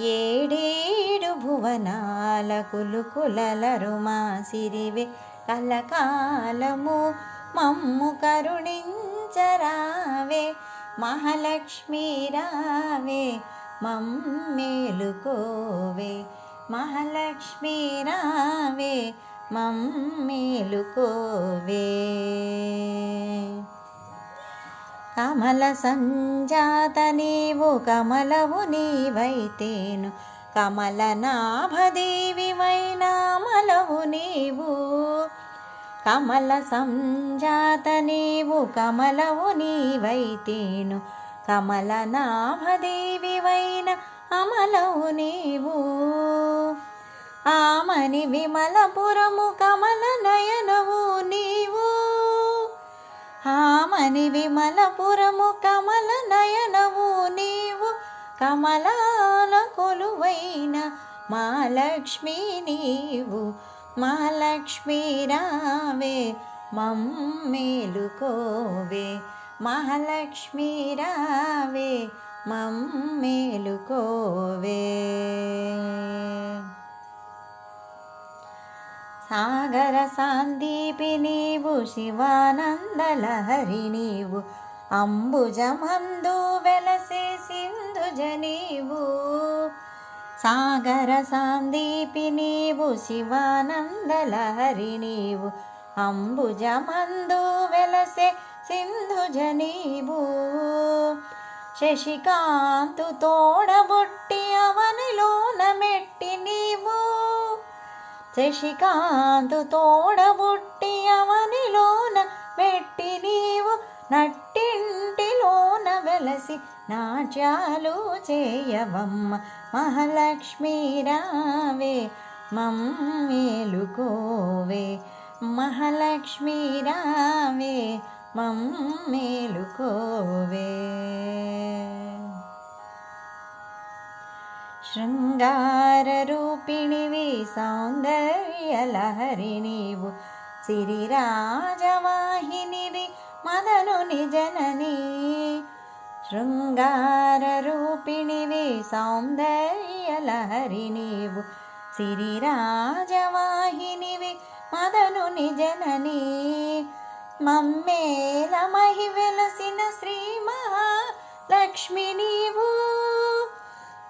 ఏడేడు భువనాల కులుకులలరు మా సిరివే. కలకాలము మమ్ము కరుణించరావే. మహాలక్ష్మీ రావే మమ్మేలుకోవే. మహాలక్ష్మీ రావే మమ్మేలుకోవే. కమల సంజాత నీవు కమలవు నీవైతేను. కమల నాభదేవివైనామలవు నీవు. కమల సంజాత నీవు కమలవు నీవైతేను. కమల నాభదేవివైన అమలవు నీవు. ఆమని విమలపురము కమల నయనవు నీవు. హామని విమలపురము కమల నయనవు నీవు కమలాల కొలువైన మహాలక్ష్మి నీవు. మహాలక్ష్మి రావే మమ్మేలుకోవే మహాలక్ష్మి రావే మమ్మేలుకోవే సాగర సాందీపి నీవు శివానందలహరి నీవు అంబుజమందు వెలసే సింధుజ నీవు సాగర సాందీపి నీవు శివానందలహరి నీవు అంబుజమందు వెలసే సింధుజ నీవు శశికాంతు తోడబుట్టి అవనిలోన మెట్టి నీవు శశికాంతు తోడబుట్టి అవనిలోన మెట్టి నీవు నట్టింటిలోన వెలసి నాట్యాలు చేయవమ్మ. మహాలక్ష్మి రావే మమ్మేలుకోవే. మహాలక్ష్మి రావే మమ్మేలుకోవే. శృంగార శృంగారరూపిణివి సౌందర్యలహరి నీవు సిరిరాజవాహినివి మదనుని జనని. సౌందర్య లహరి నీవు సిరిరాజవాహినివి మదనుని జనని. మమ్మేల మహి వెలసిన శ్రీ మహాలక్ష్మి నీవు.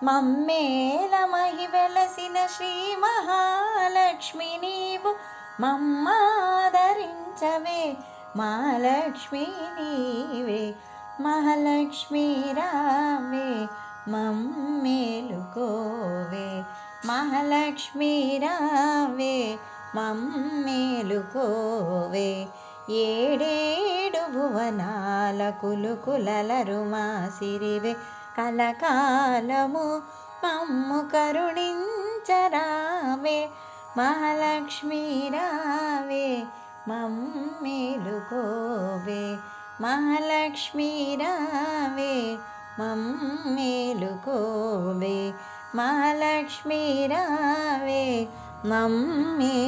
మమ్మేల మహి వెలసిన శ్రీ మహాలక్ష్మి నీవు మమ్మాదరించవే. మహాలక్ష్మి నీవే మహాలక్ష్మి రావే మమ్మేలుకోవే. మహాలక్ష్మి రావే మమ్మేలుకోవే. ఏడేడు భువనాల కులుకులలరు మా సిరివే. కలకాలము మమ్ము కరుణించరావే మహాలక్ష్మి రావే మమ్మేలుకోవే మహాలక్ష్మి రావే మమ్మేలుకోవే మహాలక్ష్మి రావే మమ్మేలుకోవే.